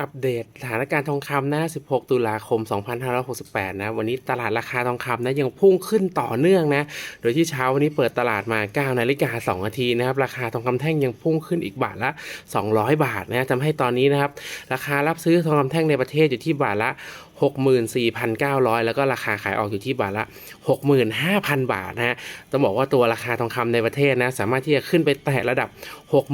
อัปเดตสถานการณ์ทองคำนะ 16 ตุลาคม 2568 นะ วันนี้ตลาดราคาทองคำนะ ยังพุ่งขึ้นต่อเนื่องนะ โดยที่เช้าวันนี้เปิดตลาดมา 9 นาฬิกา 2 นาทีนะครับ ราคาทองคำแท่งยังพุ่งขึ้นอีกบาทละ 200 บาทนะทำให้ตอนนี้นะครับ ราคารับซื้อทองคำแท่งในประเทศอยู่ที่บาทละ 64,900 แล้วก็ราคาขายออกอยู่ที่บาทละ 65,000 บาทนะฮะต้องบอกว่าตัวราคาทองคำในประเทศนะสามารถที่จะขึ้นไปแตะระดับ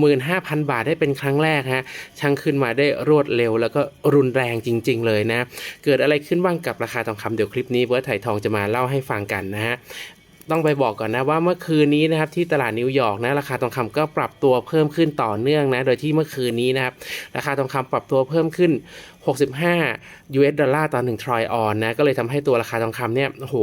65,000 บาทได้เป็นครั้งแรกฮะช่างขึ้นมาได้รวดเร็วแล้วก็รุนแรงจริง ๆ เลยนะ เกิดอะไรขึ้นบ้างกับราคาทองคำเดี๋ยวคลิปนี้เบิร์ดไถ่ทองจะมาเล่าให้ฟังกันนะฮะ ต้องไปบอกก่อนนะว่าเมื่อคืนนี้นะครับที่ตลาดนิวยอร์กนะราคาทองคำก็ปรับตัวเพิ่มขึ้นต่อเนื่องนะโดยที่เมื่อคืนนี้นะครับราคาทองคำปรับตัวเพิ่มขึ้น 65 US ดอลลาร์ต่อ1ทรอยออนนะก็เลยทำให้ตัวราคาทองคำเนี่ยโห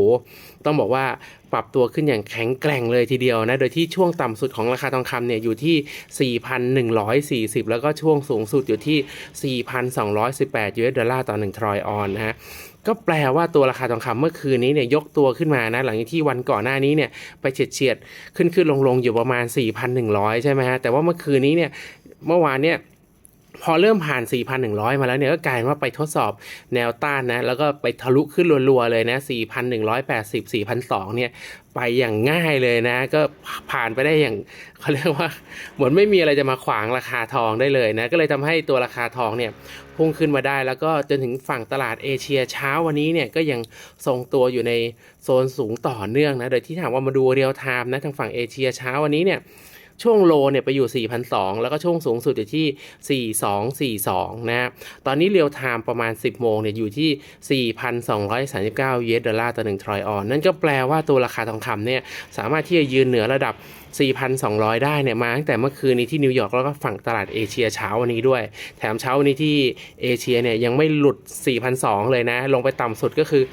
ต้องบอกว่าปรับตัวขึ้นอย่างแข็งแกร่งเลยทีเดียวนะ โดยที่ช่วงต่ำสุดของราคาทองคำเนี่ยอยู่ที่ 4,140 แล้วก็ช่วงสูงสุดอยู่ที่ 4,218 US ดอลลาร์ต่อ1ทรอยออนนะฮะ ก็แปลว่าตัวราคาทองคำเมื่อคืนนี้เนี่ยยกตัวขึ้นมานะหลังจากที่วันก่อนหน้านี้เนี่ยไปเฉียดเฉียดขึ้นขึ้นลงลงอยู่ประมาณ 4,100 ใช่ไหมฮะแต่ว่าเมื่อคืนนี้เนี่ยเมื่อวานเนี่ย พอเริ่มผ่าน 4,100 มาแล้วเนี่ยก็กลายว่าไปทดสอบแนวต้านนะ แล้วก็ไปทะลุขึ้นรัวๆเลยนะ 4,180 4,200เนี่ยไปอย่างง่ายเลยนะ ก็ผ่านไปได้อย่างเขาเรียกว่าเหมือนไม่มีอะไรจะมาขวางราคาทองได้เลยนะ ก็เลยทำให้ตัวราคาทองเนี่ยพุ่งขึ้นมาได้ แล้วก็จนถึงฝั่งตลาดเอเชียเช้าวันนี้เนี่ยก็ยังทรงตัวอยู่ในโซนสูงต่อเนื่องนะ โดยที่ถามว่ามาดูเรียลไทม์นะทางฝั่งเอเชียเช้าวันนี้เนี่ย ช่วงโลเนี่ยไปอยู่ 4,200 แล้วก็ช่วงสูงสุดอยู่ที่ 4242 นะฮะตอนนี้เรียวไทม์ประมาณ 10 โมงเนี่ยอยู่ที่ 4,239 เยนดอลลาร์ต่อ1ทรอยออน นั่นก็แปลว่าตัวราคาทองคำเนี่ยสามารถที่จะยืนเหนือระดับ 4,200 ได้เนี่ยมาตั้งแต่เมื่อคืนนี้ที่นิวยอร์กแล้วก็ฝั่งตลาดเอเชียเช้าวันนี้ด้วย แถมเช้าวันนี้ที่เอเชียเนี่ยยังไม่หลุด 4,200 เลยนะ ลงไปต่ำสุดก็คือ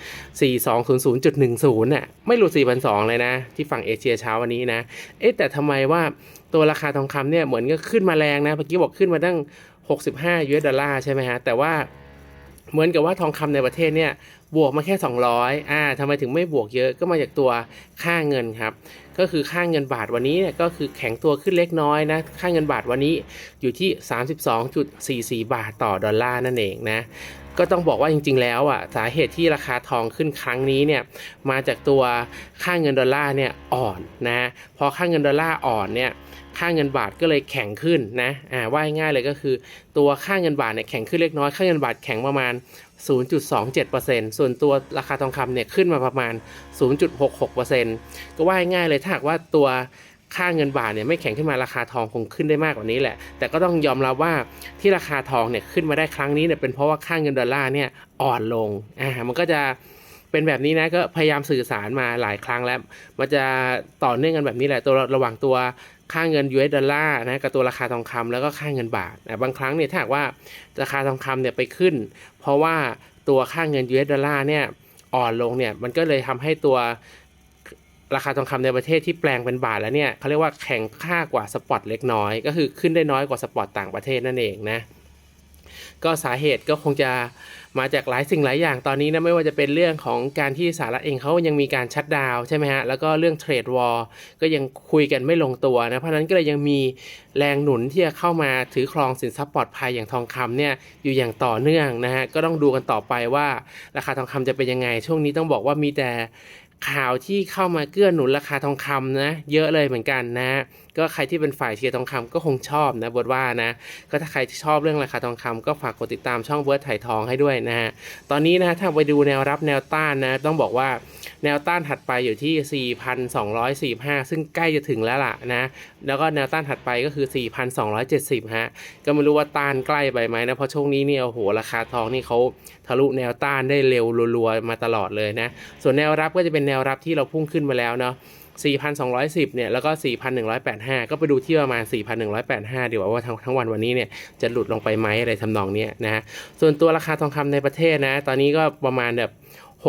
4200.10น่ะไม่หลุด 4,200 เลยนะ ที่ฝั่งเอเชียเช้าวันนี้นะ เอ๊ะแต่ทำไมว่าตัวราคาทองคำเนี่ยเหมือนก็ขึ้นมาแรงนะเมื่อกี้บอกขึ้นมาตั้ง 65 US ดอลลาร์ใช่ไหมฮะแต่ว่าเหมือนกับว่าทองคำในประเทศเนี่ย บวกมาแค่ 200อ่าทำไมถึงไม่บวกเยอะก็มาจากตัวค่าเงินครับ ก็คือค่าเงินบาทวันนี้เนี่ยก็คือแข็งตัวขึ้นเล็กน้อยนะ ค่าเงินบาทวันนี้อยู่ที่ 32.44 บาทต่อดอลลาร์นั่นเองนะ ก็ต้องบอกว่าจริง ๆ แล้วอะสาเหตุที่ราคาทองขึ้นครั้งนี้เนี่ยมาจากตัวค่าเงินดอลลาร์เนี่ยอ่อนนะ พอค่าเงินดอลลาร์อ่อนเนี่ย ค่าเงินบาทก็เลยแข็งขึ้นนะอ่าว่าง่ายเลยก็คือ ตัวค่าเงินบาทเนี่ยแข็งขึ้นเล็กน้อยค่าเงินบาทแข็งประมาณ 0.27%ส่วนตัวราคาทองคำเนี่ยขึ้นมาประมาณ 0.66%ก็ว่าง่ายเลยถ้าหากว่าตัวค่าเงินบาทเนี่ยไม่แข็งขึ้นมาราคาทองคงขึ้นได้มากกว่านี้แหละ แต่ก็ต้องยอมรับว่าที่ราคาทองเนี่ยขึ้นมาได้ครั้งนี้เนี่ยเป็นเพราะว่าค่าเงินดอลลาร์เนี่ยอ่อนลงอ่ามันก็จะเป็นแบบนี้นะก็พยายามสื่อสารมาหลายครั้งแล้ว มันจะต่อเนื่องกันแบบนี้แหละตัวระหว่างตัว ค่าเงิน US ดอลลาร์นะกับตัวราคาทองคำแล้วก็ค่าเงินบาทนะบางครั้งเนี่ยถ้าหากว่าราคาทองคำเนี่ยไปขึ้น เพราะว่าตัวค่าเงิน US ดอลลาร์เนี่ยอ่อนลงเนี่ยมันก็เลยทำให้ตัวราคาทองคำในประเทศที่แปลงเป็นบาทแล้วเนี่ยเขาเรียกว่าแข็งค่ากว่าสปอตเล็กน้อย ก็คือขึ้นได้น้อยกว่าสปอตต่างประเทศนั่นเองนะ ก็สาเหตุก็คงจะมาจากหลายสิ่งหลายอย่างตอนนี้นะไม่ว่าจะเป็นเรื่องของการที่สหรัฐเองเขายังมีการชัดดาวใช่ไหมฮะแล้วก็เรื่องเทรดวอลก็ยังคุยกันไม่ลงตัวนะเพราะฉะนั้นก็เลยยังมีแรงหนุนที่จะเข้ามาถือครองสินทรัพย์ปลอดภัยอย่างทองคำเนี่ยอยู่อย่างต่อเนื่องนะฮะก็ต้องดูกันต่อไปว่าราคาทองคำจะเป็นยังไง ช่วงนี้ต้องบอกว่ามีแต่ ข่าวที่เข้ามาเกื้อหนุนราคาทองคำนะเยอะเลยเหมือนกันนะ ก็ใครที่เป็นฝ่ายเชียร์ทองคำก็คงชอบนะบทว่านะก็ถ้าใครชอบเรื่องราคาทองคำก็ฝากกดติดตามช่องเบิร์ดไถ่ทองให้ด้วยนะฮะตอนนี้นะถ้าไปดูแนวรับแนวต้านนะ ต้องบอกว่าแนวต้านถัดไปอยู่ที่ 4,245 ซึ่งใกล้จะถึงแล้วล่ะนะแล้วก็แนวต้านถัดไปก็คือ 4,270 ฮะ ก็ไม่รู้ว่าต้านใกล้ไปไหมนะ เพราะช่วงนี้เนี่ยโอ้โหราคาทองนี่เขาทะลุแนวต้านได้เร็วรัวๆมาตลอดเลยนะ ส่วนแนวรับก็จะเป็นแนวรับที่เราพุ่งขึ้นมาแล้วเนาะ4,210 เนี่ย แล้วก็ 4,185 ก็ไปดูที่ประมาณ 4,185 ดีกว่าว่าทั้งทั้งวันวันนี้เนี่ย จะหลุดลงไปไหมอะไรทำนองนี้นะ ส่วนตัวราคาทองคำในประเทศนะ ตอนนี้ก็ประมาณแบบ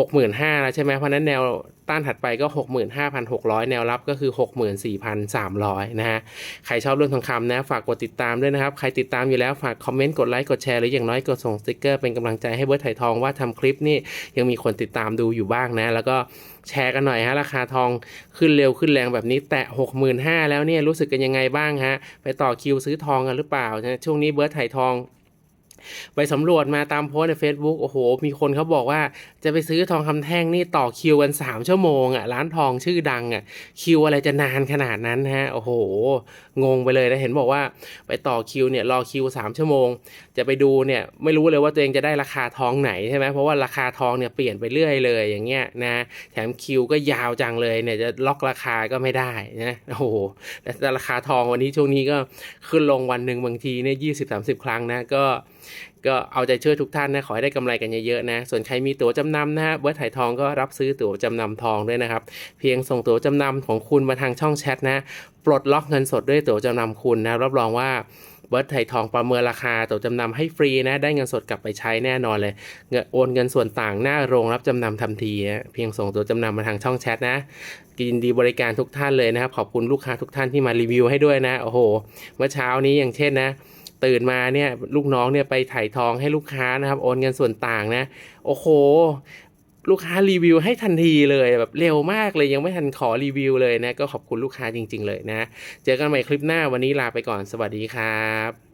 65,000แล้วใช่ไหมเพราะนั้นแนวต้านถัดไปก็65,600แนวรับก็คือ64,300นะฮะใครชอบเรื่องทองคำนะ ฝากกดติดตามด้วยนะครับ ใครติดตามอยู่แล้วฝากคอมเมนต์กดไลค์กดแชร์หรืออย่างน้อยกดส่งสติกเกอร์เป็นกำลังใจให้เบิร์ดไถ่ทองว่าทำคลิปนี่ยังมีคนติดตามดูอยู่บ้างนะ แล้วก็แชร์กันหน่อยฮะราคาทองขึ้นเร็วขึ้นแรงแบบนี้แตะ65,000แล้วเนี่ยรู้สึกกันยังไงบ้างฮะไปต่อคิวซื้อทองกันหรือเปล่านะช่วงนี้เบิร์ดไถ่ทอง ไปสำรวจมาตามโพสใน Facebook โอ้โห มีคนเขาบอกว่าจะไปซื้อทองคำแท่งนี่ต่อคิวกัน3ชั่วโมงอะร้านทองชื่อดังอะคิวอะไรจะนานขนาดนั้นฮะโอ้โห งงไปเลยนะเห็นบอกว่าไปต่อคิวเนี่ยรอคิว 3 ชั่วโมง จะไปดูเนี่ยไม่รู้เลยว่าตัวเองจะได้ราคาทองไหนใช่ไหมเพราะว่าราคาทองเนี่ยเปลี่ยนไปเรื่อยเลยอย่างเงี้ยนะแถมคิวก็ยาวจังเลยเนี่ยจะล็อกราคาก็ไม่ได้นะโอ้โหแต่ราคาทองวันนี้ช่วงนี้ก็ขึ้นลงวันหนึ่งบางทีเนี่ยยี่สิบสามสิบครั้งนะก็ก็เอาใจช่วยทุกท่านนะขอให้ได้กำไรกันเยอะๆนะ ส่วนใครมีตั๋วจำนำนะฮะเบิร์ถ่ายทองก็รับซื้อตั๋วจำนำทองด้วยนะครับ เพียงส่งตั๋วจำนำของคุณมาทางช่องแชทนะปลดล็อกเงินสดด้วยตั๋วจำนำคุณนะรับรองว่าเบิร์ดไทยทองประเมินราคาตั๋วจำนำให้ฟรีนะ ได้เงินสดกลับไปใช้แน่นอนเลยเงินโอนเงินส่วนต่างหน้าโรงรับจำนำทันทีนะเพียงส่งตั๋วจำนำมาทางช่องแชทนะยินดีบริการทุกท่านเลยนะครับ ขอบคุณลูกค้าทุกท่านที่มารีวิวให้ด้วยนะ โอ้โห เมื่อเช้านี้อย่างเช่นนะ ตื่นมาเนี่ยลูกน้องเนี่ยไปถ่ายทองให้ลูกค้านะครับ โอนเงินส่วนต่างนะ โอ้โห ลูกค้ารีวิวให้ทันทีเลยแบบเร็วมากเลยยังไม่ทันขอรีวิวเลยนะ ก็ขอบคุณลูกค้าจริง ๆ เลยนะ เจอกันใหม่คลิปหน้าวันนี้ลาไปก่อนสวัสดีครับ